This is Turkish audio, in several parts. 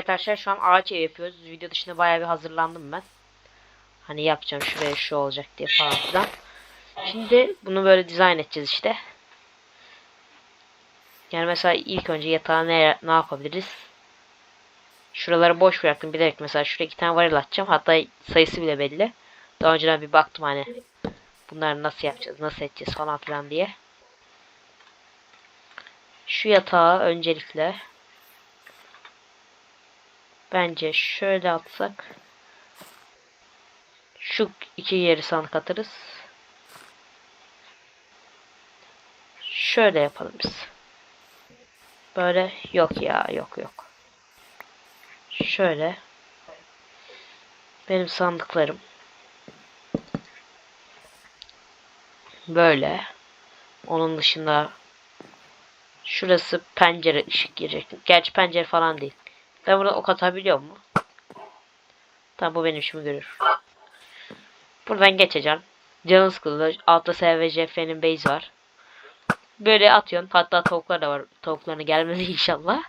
Arkadaşlar şu an ağaç ev yapıyoruz. Video dışında bayağı bir hazırlandım ben. Hani yapacağım şuraya şu olacak diye falan filan. Şimdi bunu böyle dizayn edeceğiz işte. Yani mesela ilk önce yatağa ne, ne yapabiliriz? Şuraları boş bıraktım bilerek mesela şuraya iki tane varil atacağım. Hatta sayısı bile belli. Daha önceden bir baktım hani bunları nasıl yapacağız, nasıl edeceğiz falan filan diye. Şu yatağı öncelikle bence şöyle atsak şu iki yeri sandık atarız. Şöyle yapalım biz. Böyle yok ya yok yok. Şöyle. Benim sandıklarım. Böyle. Onun dışında şurası pencere ışık girecek. Gerçi pencere falan değil. Ben burada ok atabiliyor mu? Tamam bu benim işimi görür. Buradan geçeceğim. Canın sıkıldı. Altta SVCF'nin base var. Böyle atıyorsun. Hatta tavuklar da var. Tavuklarına gelmedi inşallah.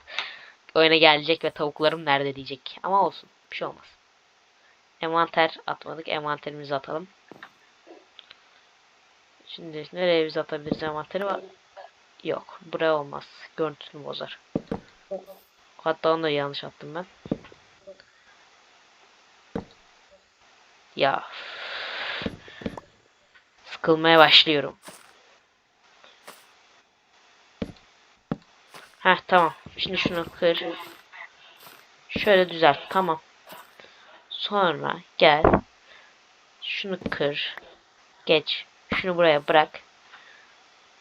Oyuna gelecek ve tavuklarım nerede diyecek. Ama olsun. Bir şey olmaz. Envanter atmadık. Envanterimizi atalım. Şimdi nereye biz atabiliriz envanteri var? Yok. Buraya olmaz. Görüntüsünü bozar. Hatta onu da yanlış attım ben. Ya. Sıkılmaya başlıyorum. Heh tamam. Şimdi şunu kır. Şöyle düzelt. Tamam. Sonra gel. Şunu kır. Geç. Şunu buraya bırak.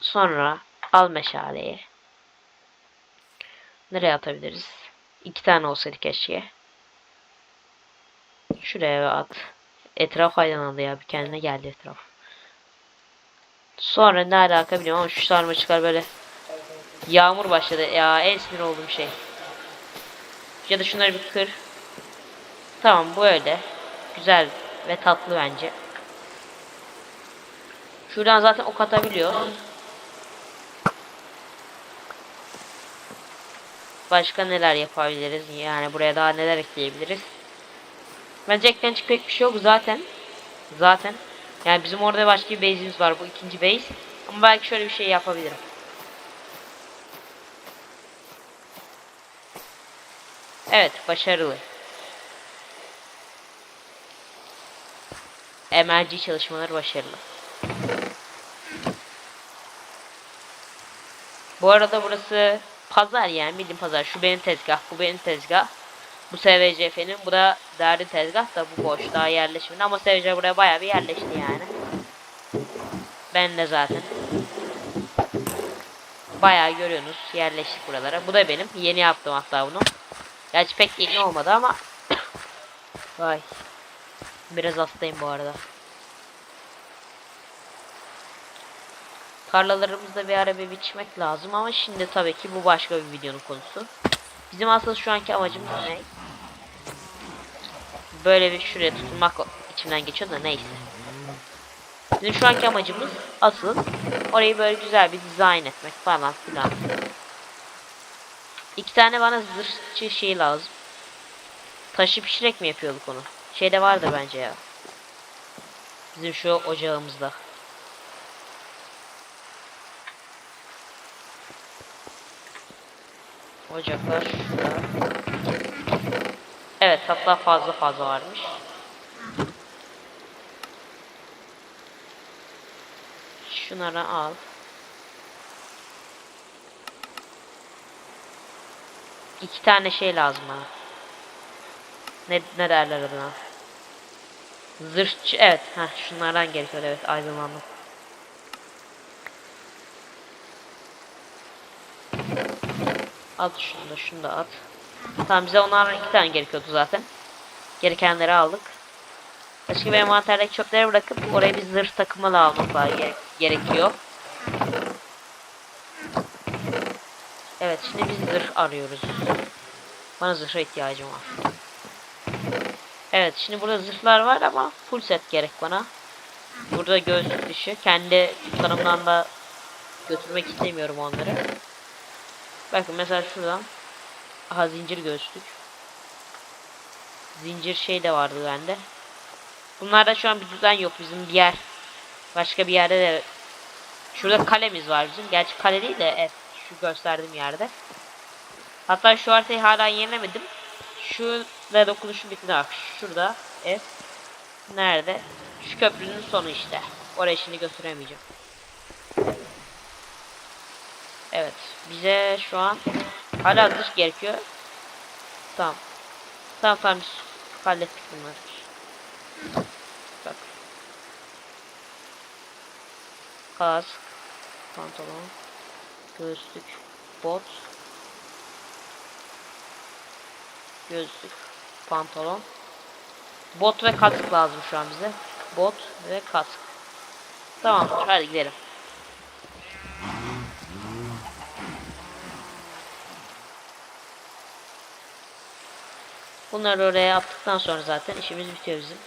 Sonra al meşaleyi. Nereye atabiliriz? İki tane olsaydı keşke. Şuraya at. Etraf aydınlandı ya. Bir kendine geldi etraf. Sonra ne alaka bilmiyorum ama şu sarma çıkar böyle. Yağmur başladı. Ya en sinir olduğum şey. Ya da şunları bir kır. Tamam bu öyle. Güzel ve tatlı bence. Şuradan zaten ok atabiliyor. Başka neler yapabiliriz? Yani buraya daha neler ekleyebiliriz? Bence eklenecek pek bir şey yok zaten. Zaten. Yani bizim orada başka bir base'imiz var. Bu ikinci base. Ama belki şöyle bir şey yapabilirim. Evet, başarılı. MLG çalışmaları başarılı. Bu arada burası pazar yani bildiğin pazar. Şu benim tezgah, bu benim tezgah. Bu SVCF'nin, bu da değerli tezgah da bu boş daha yerleşmedi ama SVC buraya bayağı bir yerleşti yani. Ben de zaten. Bayağı görüyorsunuz yerleştik buralara. Bu da benim. Yeni yaptım hatta bunu. Gerçi pek yeni olmadı ama. Vay. Biraz hastayım bu arada. Tarlalarımızda bir ara bir biçmek lazım ama şimdi tabii ki bu başka bir videonun konusu. Bizim asıl şu anki amacımız ne? Böyle bir şuraya tutunmak içimden geçiyor da neyse. Bizim şu anki amacımız asıl orayı böyle güzel bir dizayn etmek falan filan. İki tane bana zırhçı şey lazım. Taşı pişirek mi yapıyorduk onu? Şeyde vardı bence ya. Bizim şu ocağımızda. Ocaklar şurada. Evet hatta fazla fazla varmış. Şunları al. İki tane şey lazım bana. Ne, ne derler adına? Zırhçı evet. ha şunlardan gerekiyor evet aydınlandım. At şunu da şunu da at. Tamam bize onlardan iki tane gerekiyordu zaten. Gerekenleri aldık. Başka bir envanterdeki çöpleri bırakıp oraya bir zırh takımı da almak gerekiyor. Evet şimdi biz zırh arıyoruz. Bana zırha ihtiyacım var. Evet şimdi burada zırhlar var ama full set gerek bana. Burada gözlük dışı. Kendi tanımdan da götürmek istemiyorum onları. Bakın mesela şuradan aha zincir gözlük. zincir şey de vardı bende. Bunlarda şu an bir düzen yok. Bizim bir yer. Başka bir yerde de. Şurada kalemiz var bizim. Gerçi kale değil de evet, şu gösterdiğim yerde. Hatta şu haritayı hala yenilemedim. Şu ve dokunuşu bitine bak. Şurada F. Nerede? Şu köprünün sonu işte. Oraya şimdi götüremeyeceğim. Evet. Bize şu an hala dış gerekiyor. Tamam. Tamam tamam biz hallettik bunları. Bak. Kask. Pantolon. Göğüslük. Bot. Gözlük. Pantolon. Bot ve kask lazım şu an bize. Bot ve kask. Tamam hadi gidelim. Bunları oraya attıktan sonra zaten işimiz bitiyor bizim.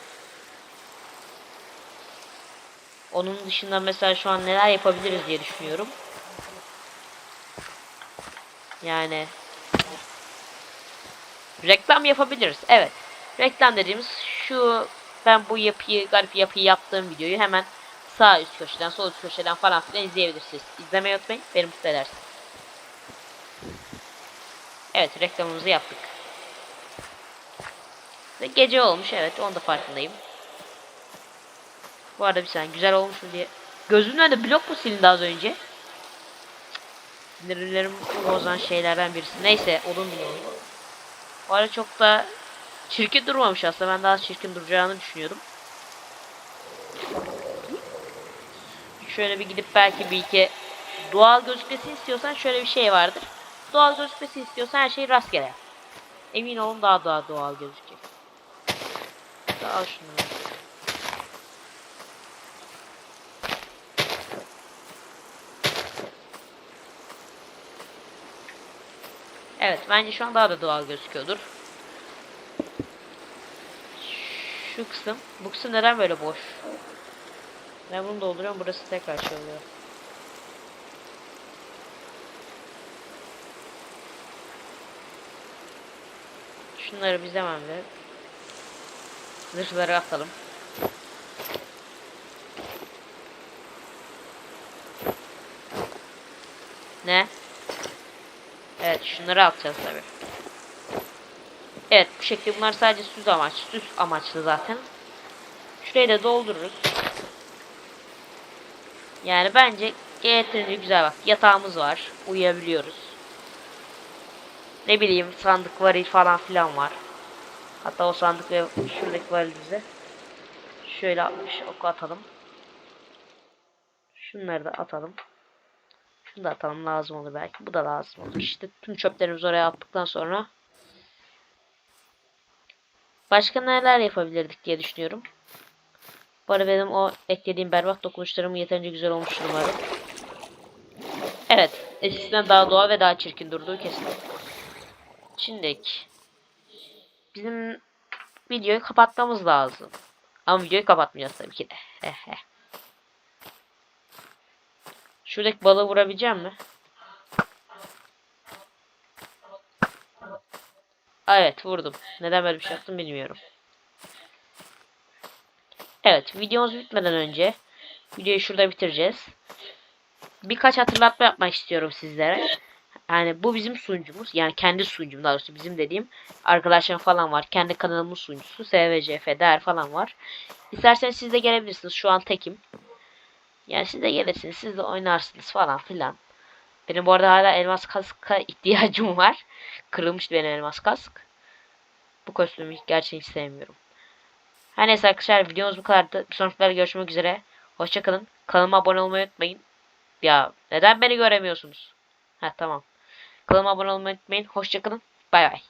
Onun dışında mesela şu an neler yapabiliriz diye düşünüyorum. Yani reklam yapabiliriz. Evet. Reklam dediğimiz şu ben bu yapıyı garip yapıyı yaptığım videoyu hemen sağ üst köşeden sol üst köşeden falan filan izleyebilirsiniz. İzlemeyi unutmayın. Beni mutlu edersiniz. Evet reklamımızı yaptık. Ve gece olmuş evet onu da farkındayım. Bu arada bir saniye güzel olmuş mu diye. Gözümün önünde blok mu silindi az önce? Sinirlerimi bozan şeylerden birisi. Neyse odun biliyorum. Bu arada çok da çirkin durmamış aslında. Ben daha çirkin duracağını düşünüyordum. Şöyle bir gidip belki bir iki doğal gözükmesi istiyorsan şöyle bir şey vardır. Doğal gözükmesi istiyorsan her şey rastgele. Emin olun daha daha doğal gözükecek. Al şunu. Evet bence şu an daha da doğal gözüküyordur. Şu kısım. Bu kısım neden böyle boş? Ben bunu dolduruyorum. Burası tekrar şey oluyor. Şunları biz hemen ver. Zırhları atalım. Ne? Evet şunları atacağız tabi. Evet bu şekilde bunlar sadece süs amaç, süs amaçlı zaten. Şurayı da doldururuz. Yani bence yeterince güzel bak. Yatağımız var. Uyuyabiliyoruz. Ne bileyim sandık varil falan filan var. Hatta o sandık ve şuradaki varilimize şöyle 60 oku atalım. Şunları da atalım. Şunu da atalım lazım olur belki. Bu da lazım olur. İşte tüm çöplerimizi oraya attıktan sonra başka neler yapabilirdik diye düşünüyorum. Bu arada benim o eklediğim berbat dokunuşlarım yeterince güzel olmuş umarım. Evet. Eskisinden daha doğal ve daha çirkin durduğu kesin. Şimdiki bizim videoyu kapatmamız lazım. Ama videoyu kapatmayacağız tabii ki de. Şuradaki balığı vurabileceğim mi? Evet vurdum. Neden böyle bir şey yaptım bilmiyorum. Evet videomuz bitmeden önce videoyu şurada bitireceğiz. Birkaç hatırlatma yapmak istiyorum sizlere. Yani bu bizim sunucumuz. Yani kendi sunucum daha doğrusu bizim dediğim arkadaşlarım falan var. Kendi kanalımın sunucusu. SVCF der falan var. İsterseniz siz de gelebilirsiniz. Şu an tekim. Yani siz de gelirsiniz. Siz de oynarsınız falan filan. Benim bu arada hala elmas kaska ihtiyacım var. Kırılmış benim elmas kask. Bu kostümü gerçekten hiç sevmiyorum. Her neyse arkadaşlar videomuz bu kadardı. Bir sonraki görüşmek üzere. Hoşçakalın. Kanalıma abone olmayı unutmayın. Ya neden beni göremiyorsunuz? Ha tamam. Kanalıma abone olmayı unutmayın. Hoşçakalın. Bay bay.